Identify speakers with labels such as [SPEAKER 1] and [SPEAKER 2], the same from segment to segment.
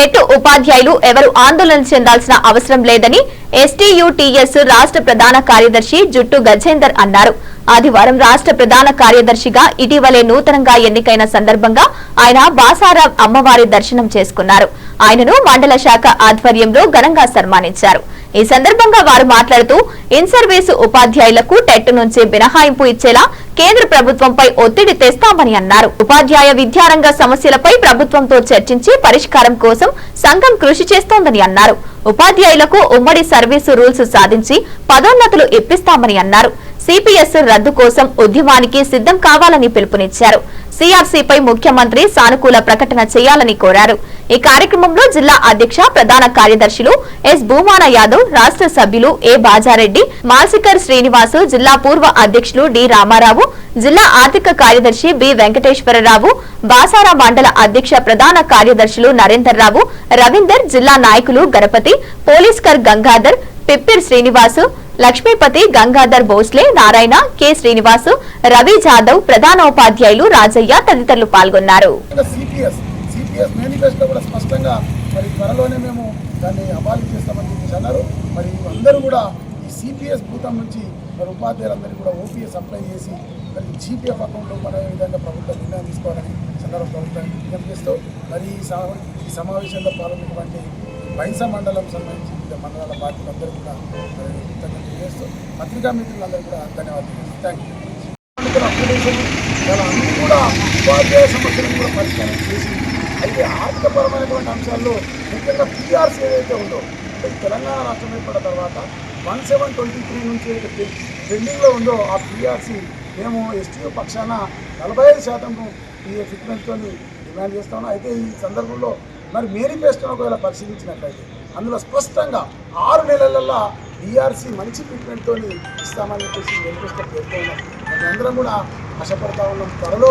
[SPEAKER 1] TET ఉపాధ్యాయులు ఎవరు ఆందోళన చెందాల్సిన అవసరం లేదని ఎస్టీయూటీఎస్ రాష్ట్ర ప్రధాన కార్యదర్శి జుట్టు గజేందర్ అన్నారు. ఆదివారం రాష్ట్ర ప్రధాన కార్యదర్శిగా ఇటీవలే నూతనంగా ఎన్నికైన సందర్భంగా ఆయన బాసారా అమ్మవారి దర్శనం చేసుకున్నారు. ఆయనను మండల శాఖ ఆధ్వర్యంలో ఘనంగా సన్మానించారు. ఈ సందర్భంగా వారు మాట్లాడుతూ ఇన్సర్వీసు ఉపాధ్యాయులకు టెట్ నుంచి మినహాయింపు ఇచ్చేలా కేంద్ర ప్రభుత్వంపై ఒత్తిడి తెస్తామని అన్నారు. ఉపాధ్యాయ విద్యారంగ సమస్యలపై ప్రభుత్వంతో చర్చించి పరిష్కారం కోసం సంఘం కృషి చేస్తోందని అన్నారు. ఉపాధ్యాయులకు ఉమ్మడి సర్వీసు రూల్స్ సాధించి పదోన్నతులు ఇప్పిస్తామని అన్నారు. సిపిఎస్ రద్దు కోసం ఉద్యమానికి సిద్ధం కావాలని పిలుపునిచ్చారు. సిఆర్సీపై ముఖ్యమంత్రి సానుకూల ప్రకటన చేయాలని కోరారు. ఈ కార్యక్రమంలో జిల్లా అధ్యక్ష ప్రధాన కార్యదర్శులు ఎస్. భూమాన యాదవ్ రాష్ట్ర సభ్యులు ఏ. బాజారెడ్డి మాల్సికర్ శ్రీనివాసు జిల్లా పూర్వ అధ్యక్షులు డి. రామారావు జిల్లా ఆర్థిక కార్యదర్శి బి. వెంకటేశ్వరరావు బాసారా మండల అధ్యక్ష ప్రధాన కార్యదర్శులు నరేందర్ రావు రవీందర్ జిల్లా నాయకులు గణపతి పోలీస్కర్ గంగాధర్ పిప్పిర్ శ్రీనివాసు లక్ష్మీపతి గంగాధర్ భోస్లే నారాయణ కె. శ్రీనివాసు రవి జాదవ్ ప్రధానోపాధ్యాయులు రాజయ్య తదితరులు పాల్గొన్నారు.
[SPEAKER 2] సిపిఎస్ సిపిఎస్ మేనిఫెస్టో కూడా స్పష్టంగా మరి త్వరలోనే మేము దాన్ని అబాలి చేస్తామని చెప్పేసి అన్నారు. మరి అందరూ కూడా ఈ సిపిఎస్ భూతం నుంచి మరి ఉపాధ్యాయులందరికీ కూడా ఓపీఎస్ అప్లై చేసి మరి జీపీఎఫ్ అకౌంట్లో మన విధంగా ప్రభుత్వం నిర్ణయం తీసుకోవాలని సందర్భ ప్రభుత్వానికి విజ్ఞప్తి చేస్తూ మరి ఈ ఈ సమావేశంలో పాల్గొన్నటువంటి బైస మండలం సంబంధించి వివిధ మండలాల పార్టీలందరూ కూడా చేస్తూ పత్రికా మిత్రులందరూ కూడా ధన్యవాదాలు థ్యాంక్ యూ. కూడా ఉపాధ్యాయ సమస్యలను కూడా పరిష్కారం చేసి అయితే ఆర్థికపరమైనటువంటి అంశాల్లో ముఖ్యంగా పీఆర్సీ ఏదైతే ఉందో అంటే తెలంగాణ రాష్ట్రం ఏర్పడిన తర్వాత వన్ సెవెన్ ట్వంటీ త్రీ నుంచి అయితే పెండింగ్లో ఉందో ఆ పీఆర్సీ మేము ఎస్టీఓ పక్షాన నలభై ఐదు శాతం ఈ ఫిట్మెంట్తో డిమాండ్ చేస్తామన్నా అయితే ఈ సందర్భంలో మరి మేనిఫెస్టోను ఒకవేళ పరిశీలించినట్లయితే అందులో స్పష్టంగా ఆరు నెలలలో బీఆర్సీ మంచి ట్రీట్మెంట్తో ఇస్తామని చెప్పేసి మేనిఫెస్టో పేర్కొన్నాం. మరి అందరం కూడా ఆశపడతా ఉన్నాం. త్వరలో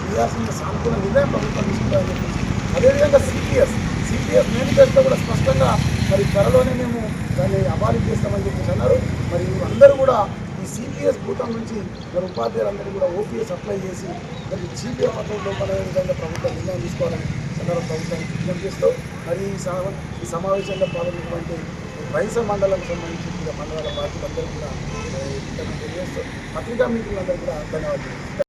[SPEAKER 2] బీఆర్సీ సానుకూల నిర్ణయం ప్రభుత్వం తీసుకుంటామని చెప్పేసి. అదేవిధంగా సిపిఎస్ సిపిఎస్ మేనిఫెస్టో కూడా స్పష్టంగా మరి త్వరలోనే మేము దాన్ని అబాలి చేస్తామని చెప్పేసి అన్నారు. మరి అందరూ కూడా ఈ సిపిఎస్ భూతం నుంచి మరి ఉపాధ్యాయులందరూ కూడా ఓపీఎస్ అప్లై చేసి మరి జీపీఎఫ్ అకౌంట్లో లోపలే విధంగా ప్రభుత్వం నిర్ణయం తీసుకోవాలని సందర్భ ప్రభుత్వానికి విజ్ఞప్తి చేస్తూ మరి ఈ ఈ సమావేశంలో పాల్గొన్నటువంటి వైస మండలం సంబంధించి మండల మండలాల పార్టీలందరూ కూడా తెలియజేస్తూ పత్రికా మిత్రులందరూ కూడా ధన్యవాదాలు.